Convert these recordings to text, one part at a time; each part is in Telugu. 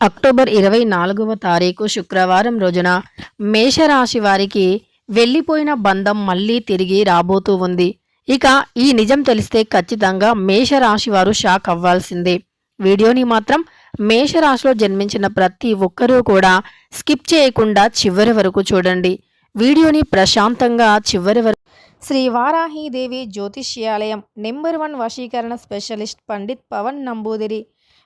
అక్టోబర్ ఇరవై నాలుగవ తారీఖు శుక్రవారం రోజున మేషరాశి వారికి వెళ్ళిపోయిన బంధం మళ్ళీ తిరిగి రాబోతూ ఉంది. ఇక ఈ నిజం తెలిస్తే ఖచ్చితంగా మేషరాశి వారు షాక్ అవ్వాల్సిందే. వీడియోని మాత్రం మేషరాశిలో జన్మించిన ప్రతి ఒక్కరూ కూడా స్కిప్ చేయకుండా చివరి వరకు చూడండి. వీడియోని ప్రశాంతంగా చివరి వరకు శ్రీ వారాహీదేవి జ్యోతిష్యాలయం నెంబర్ వన్ వశీకరణ స్పెషలిస్ట్ పండిత్ పవన్ నంబూదిరి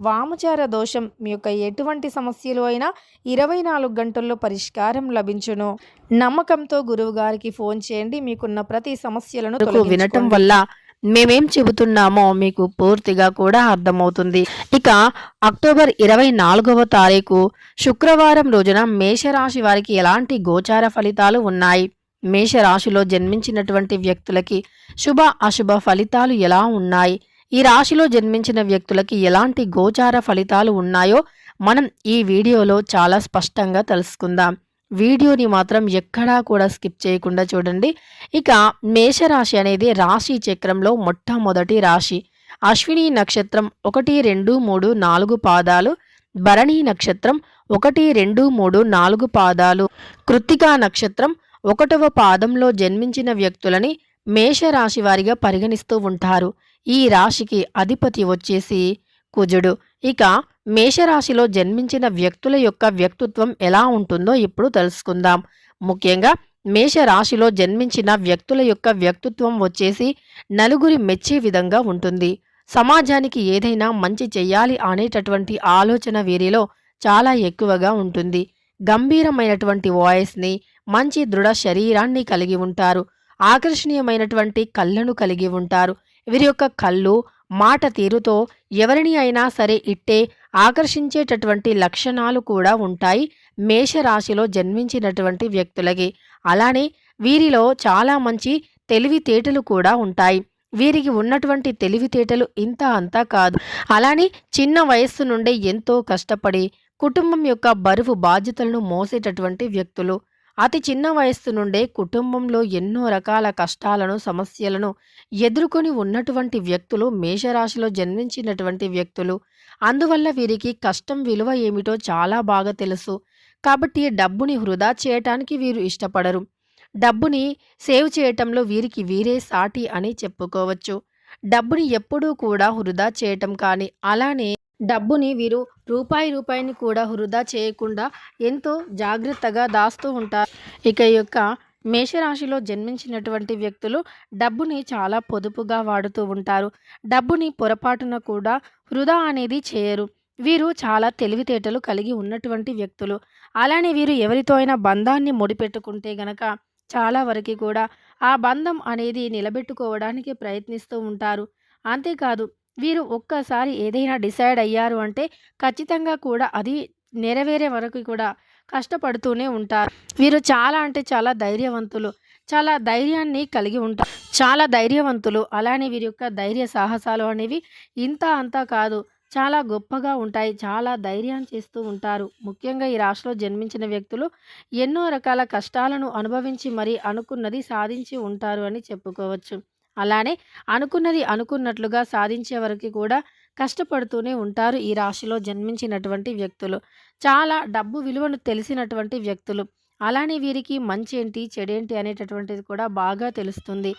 వామచార దోషం మీ యొక్క ఎటువంటి సమస్యలు అయినా ఇరవై నాలుగు గంటల్లో పరిష్కారం లభించును. నమ్మకంతో గురువు గారికి ఫోన్ చేయండి. మీకున్న ప్రతి సమస్యలను వినటం వల్ల మేమేం చెబుతున్నామో మీకు పూర్తిగా కూడా అర్థమవుతుంది. ఇక అక్టోబర్ ఇరవై నాలుగవ తారీఖు శుక్రవారం రోజున మేషరాశి వారికి ఎలాంటి గోచార ఫలితాలు ఉన్నాయి? మేషరాశిలో జన్మించినటువంటి వ్యక్తులకి శుభ అశుభ ఫలితాలు ఎలా ఉన్నాయి? ఈ రాశిలో జన్మించిన వ్యక్తులకి ఎలాంటి గోచార ఫలితాలు ఉన్నాయో మనం ఈ వీడియోలో చాలా స్పష్టంగా తెలుసుకుందాం. వీడియోని మాత్రం ఎక్కడా కూడా స్కిప్ చేయకుండా చూడండి. ఇక మేషరాశి అనేది రాశి చక్రంలో మొట్టమొదటి రాశి. అశ్విని నక్షత్రం ఒకటి రెండు మూడు నాలుగు పాదాలు. భరణి నక్షత్రం ఒకటి రెండు మూడు నాలుగు పాదాలు. కృత్తికా నక్షత్రం ఒకటవ పాదంలో జన్మించిన వ్యక్తులని మేషరాశి వారిగా పరిగణిస్తూ ఉంటారు. ఈ రాశికి అధిపతి వచ్చేసి కుజుడు. ఇక మేషరాశిలో జన్మించిన వ్యక్తుల యొక్క వ్యక్తిత్వం ఎలా ఉంటుందో ఇప్పుడు తెలుసుకుందాం. ముఖ్యంగా మేషరాశిలో జన్మించిన వ్యక్తుల యొక్క వ్యక్తిత్వం వచ్చేసి నలుగురి మెచ్చే విధంగా ఉంటుంది. సమాజానికి ఏదైనా మంచి చెయ్యాలి అనేటటువంటి ఆలోచన వీరిలో చాలా ఎక్కువగా ఉంటుంది. గంభీరమైనటువంటి వాయిస్ని మంచి దృఢ శరీరాన్ని కలిగి ఉంటారు. ఆకర్షణీయమైనటువంటి కళ్ళను కలిగి ఉంటారు. వీరి యొక్క కళ్ళు మాట తీరుతో ఎవరిని అయినా సరే ఇట్టే ఆకర్షించేటటువంటి లక్షణాలు కూడా ఉంటాయి మేషరాశిలో జన్మించినటువంటి వ్యక్తులకి. అలానే వీరిలో చాలా మంచి తెలివితేటలు కూడా ఉంటాయి. వీరికి ఉన్నటువంటి తెలివితేటలు ఇంత అంతా కాదు. అలానే చిన్న వయస్సు నుండే ఎంతో కష్టపడి కుటుంబం యొక్క బరువు బాధ్యతలను మోసేటటువంటి వ్యక్తులు అతి చిన్న వయస్సు నుండే కుటుంబంలో ఎన్నో రకాల కష్టాలను సమస్యలను ఎదుర్కొని ఉన్నటువంటి వ్యక్తులు మేషరాశిలో జన్మించినటువంటి వ్యక్తులు. అందువల్ల వీరికి కష్టం విలువ ఏమిటో చాలా బాగా తెలుసు. కాబట్టి డబ్బుని వృధా చేయటానికి వీరు ఇష్టపడరు. డబ్బుని సేవ్ చేయటంలో వీరికి వీరే సాటి అని చెప్పుకోవచ్చు. డబ్బుని ఎప్పుడూ కూడా వృధా చేయటం కానీ అలానే డబ్బుని వీరు రూపాయి రూపాయిని కూడా వృధా చేయకుండా ఎంతో జాగ్రత్తగా దాస్తూ ఉంటారు. ఇక యొక్క మేషరాశిలో జన్మించినటువంటి వ్యక్తులు డబ్బుని చాలా పొదుపుగా వాడుతూ ఉంటారు. డబ్బుని పొరపాటున కూడా వృధా అనేది చేయరు. వీరు చాలా తెలివితేటలు కలిగి ఉన్నటువంటి వ్యక్తులు. అలానే వీరు ఎవరితో అయినా బంధాన్ని ముడిపెట్టుకుంటే గనక చాలా వరకు కూడా ఆ బంధం అనేది నిలబెట్టుకోవడానికి ప్రయత్నిస్తూ ఉంటారు. అంతేకాదు వీరు ఒక్కసారి ఏదైనా డిసైడ్ అయ్యారు అంటే ఖచ్చితంగా కూడా అది నెరవేరే వరకు కూడా కష్టపడుతూనే ఉంటారు. వీరు చాలా అంటే చాలా ధైర్యవంతులు. చాలా ధైర్యాన్ని కలిగి ఉంటారు చాలా ధైర్యవంతులు. అలానే వీరి యొక్క ధైర్య సాహసాలు అనేవి ఇంత అంతా కాదు. చాలా గొప్పగా ఉంటాయి. చాలా ధైర్యం చేస్తూ ఉంటారు. ముఖ్యంగా ఈ రాశిలో జన్మించిన వ్యక్తులు ఎన్నో రకాల కష్టాలను అనుభవించి మరీ అనుకున్నది సాధించి ఉంటారు అని చెప్పుకోవచ్చు. అలానే అనుకున్నది అనుకున్నట్లుగా సాధించే వరకు కూడా కష్టపడుతూనే ఉంటారు ఈ రాశిలో జన్మించినటువంటి వ్యక్తులు. చాలా డబ్బు విలువను తెలిసినటువంటి వ్యక్తులు. అలానే వీరికి మంచి ఏంటి చెడేంటి అనేటటువంటిది కూడా బాగా తెలుస్తుంది.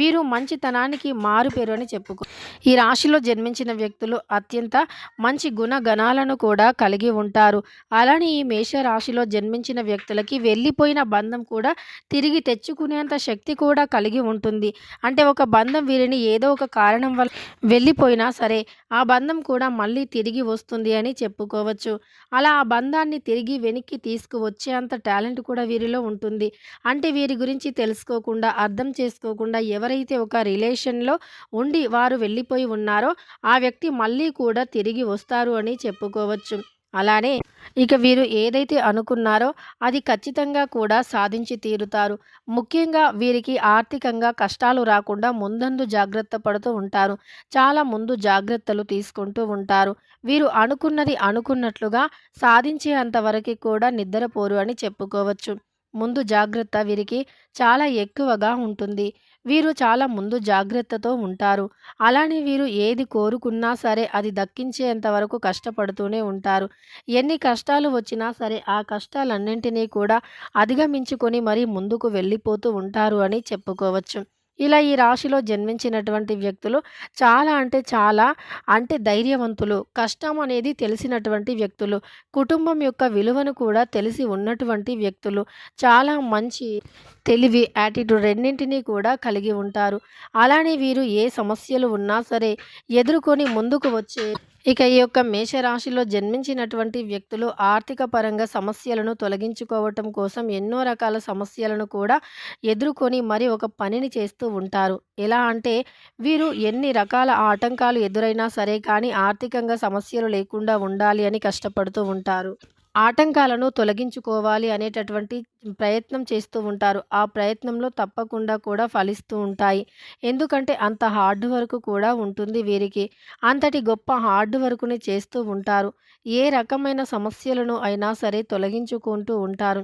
వీరు మంచితనానికి మారుపేరు అని చెప్పుకో ఈ రాశిలో జన్మించిన వ్యక్తులు అత్యంత మంచి గుణగణాలను కూడా కలిగి ఉంటారు. అలానే ఈ మేష రాశిలో జన్మించిన వ్యక్తులకి వెళ్ళిపోయిన బంధం కూడా తిరిగి తెచ్చుకునేంత శక్తి కూడా కలిగి ఉంటుంది. అంటే ఒక బంధం వీరిని ఏదో ఒక కారణం వల్ల వెళ్ళిపోయినా సరే ఆ బంధం కూడా మళ్ళీ తిరిగి వస్తుంది అని చెప్పుకోవచ్చు. అలా ఆ బంధాన్ని తిరిగి వెనక్కి తీసుకువచ్చేంత టాలెంట్ కూడా వీరిలో ఉంటుంది. అంటే వీరి గురించి తెలుసుకోకుండా అర్థం చేసుకోకుండా ఎవరైతే ఒక రిలేషన్లో ఉండి వారు వెళ్ళి వెళ్ళిపోయి ఉన్నారో ఆ వ్యక్తి మళ్ళీ కూడా తిరిగి వస్తారు అని చెప్పుకోవచ్చు. అలానే ఇక వీరు ఏదైతే అనుకున్నారో అది ఖచ్చితంగా కూడా సాధించి తీరుతారు. ముఖ్యంగా వీరికి ఆర్థికంగా కష్టాలు రాకుండా ముందందు జాగ్రత్త పడుతూ ఉంటారు. చాలా ముందు జాగ్రత్తలు తీసుకుంటూ ఉంటారు. వీరు అనుకున్నది అనుకున్నట్లుగా సాధించే అంతవరకు కూడా నిద్రపోరు అని చెప్పుకోవచ్చు. ముందు జాగ్రత్త వీరికి చాలా ఎక్కువగా ఉంటుంది. వీరు చాలా ముందు జాగ్రత్తతో ఉంటారు. అలానే వీరు ఏది కోరుకున్నా సరే అది దక్కించేంత వరకు కష్టపడుతూనే ఉంటారు. ఎన్ని కష్టాలు వచ్చినా సరే ఆ కష్టాలన్నింటినీ కూడా అధిగమించుకొని మరీ ముందుకు వెళ్ళిపోతూ ఉంటారు అని చెప్పుకోవచ్చు. ఇలా ఈ రాశిలో జన్మించినటువంటి వ్యక్తులు చాలా అంటే చాలా అంటే ధైర్యవంతులు కష్టం అనేది తెలిసినటువంటి వ్యక్తులు కుటుంబం యొక్క విలువను కూడా తెలిసి ఉన్నటువంటి వ్యక్తులు చాలా మంచి తెలివి యాటిట్యూడ్ రెండింటినీ కూడా కలిగి ఉంటారు. అలానే వీరు ఏ సమస్యలు ఉన్నా సరే ఎదుర్కొని ముందుకు వచ్చే ఇక ఈ యొక్క మేషరాశిలో జన్మించినటువంటి వ్యక్తులు ఆర్థిక పరంగా సమస్యలను తొలగించుకోవటం కోసం ఎన్నో రకాల సమస్యలను కూడా ఎదుర్కొని మరి ఒక పనిని చేస్తూ ఉంటారు. ఎలా అంటే వీరు ఎన్ని రకాల ఆటంకాలు ఎదురైనా సరే కానీ ఆర్థికంగా సమస్యలు లేకుండా ఉండాలి అని కష్టపడుతూ ఉంటారు. ఆటంకాలను తొలగించుకోవాలి అనేటటువంటి ప్రయత్నం చేస్తూ ఉంటారు. ఆ ప్రయత్నంలో తప్పకుండా కూడా ఫలిస్తూ ఉంటాయి. ఎందుకంటే అంత హార్డ్ వర్క్ కూడా ఉంటుంది వీరికి. అంతటి గొప్ప హార్డ్ వర్క్ని చేస్తూ ఉంటారు. ఏ రకమైన సమస్యలను అయినా సరే తొలగించుకుంటూ ఉంటారు.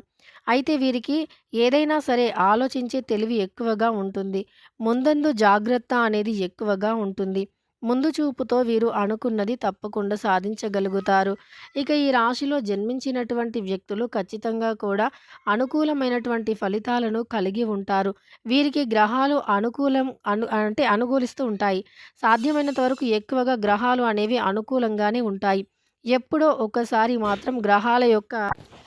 అయితే వీరికి ఏదైనా సరే ఆలోచించే తెలివి ఎక్కువగా ఉంటుంది. ముందందు జాగ్రత్త అనేది ఎక్కువగా ఉంటుంది. ముందు చూపుతో వీరు అనుకున్నది తప్పకుండా సాధించగలుగుతారు. ఇక ఈ రాశిలో జన్మించినటువంటి వ్యక్తులు ఖచ్చితంగా కూడా అనుకూలమైనటువంటి ఫలితాలను కలిగి ఉంటారు. వీరికి గ్రహాలు అనుకూలం అను అంటే అనుకూలిస్తూ ఉంటాయి. సాధ్యమైనంత వరకు ఎక్కువగా గ్రహాలు అనేవి అనుకూలంగానే ఉంటాయి. ఎప్పుడో ఒకసారి మాత్రం గ్రహాల యొక్క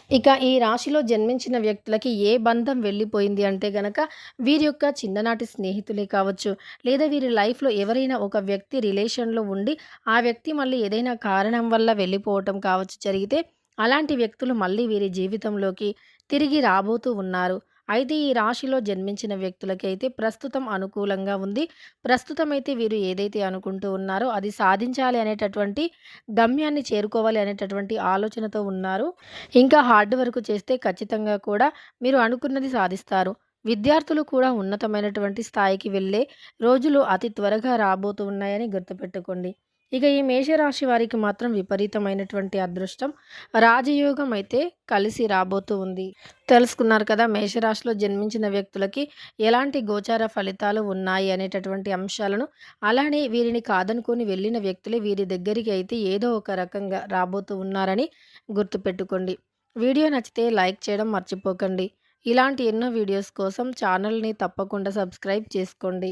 ఇక ఈ రాశిలో జన్మించిన వ్యక్తులకి ఏ బంధం వెళ్ళిపోయింది అంటే గనక వీరి యొక్క చిన్ననాటి స్నేహితులే కావచ్చు లేదా వీరి లైఫ్లో ఎవరైనా ఒక వ్యక్తి రిలేషన్లో ఉండి ఆ వ్యక్తి మళ్ళీ ఏదైనా కారణం వల్ల వెళ్ళిపోవటం కావచ్చు జరిగితే అలాంటి వ్యక్తులు మళ్ళీ వీరి జీవితంలోకి తిరిగి రాబోతూ ఉన్నారు. అయితే ఈ రాశిలో జన్మించిన వ్యక్తులకి అయితే ప్రస్తుతం అనుకూలంగా ఉంది. ప్రస్తుతం అయితే వీరు ఏదైతే అనుకుంటూ ఉన్నారో అది సాధించాలి అనేటటువంటి గమ్యాన్ని చేరుకోవాలి అనేటటువంటి ఆలోచనతో ఉన్నారు. ఇంకా హార్డ్ వర్క్ చేస్తే ఖచ్చితంగా కూడా మీరు అనుకున్నది సాధిస్తారు. విద్యార్థులు కూడా ఉన్నతమైనటువంటి స్థాయికి వెళ్ళే రోజులు అతి త్వరగా రాబోతున్నాయని గుర్తుపెట్టుకోండి. ఇక ఈ మేషరాశి వారికి మాత్రం విపరీతమైనటువంటి అదృష్టం. రాజయోగం అయితే కలిసి రాబోతూ ఉంది. తెలుసుకున్నారు కదా మేషరాశిలో జన్మించిన వ్యక్తులకి ఎలాంటి గోచార ఫలితాలు ఉన్నాయి అనేటటువంటి అంశాలను. అలానే వీరిని కాదనుకొని వెళ్ళిన వ్యక్తులే వీరి దగ్గరికి అయితే ఏదో ఒక రకంగా రాబోతూ ఉన్నారని గుర్తుపెట్టుకోండి. వీడియో నచ్చితే లైక్ చేయడం మర్చిపోకండి. ఇలాంటి ఎన్నో వీడియోస్ కోసం ఛానల్ని తప్పకుండా సబ్స్క్రైబ్ చేసుకోండి.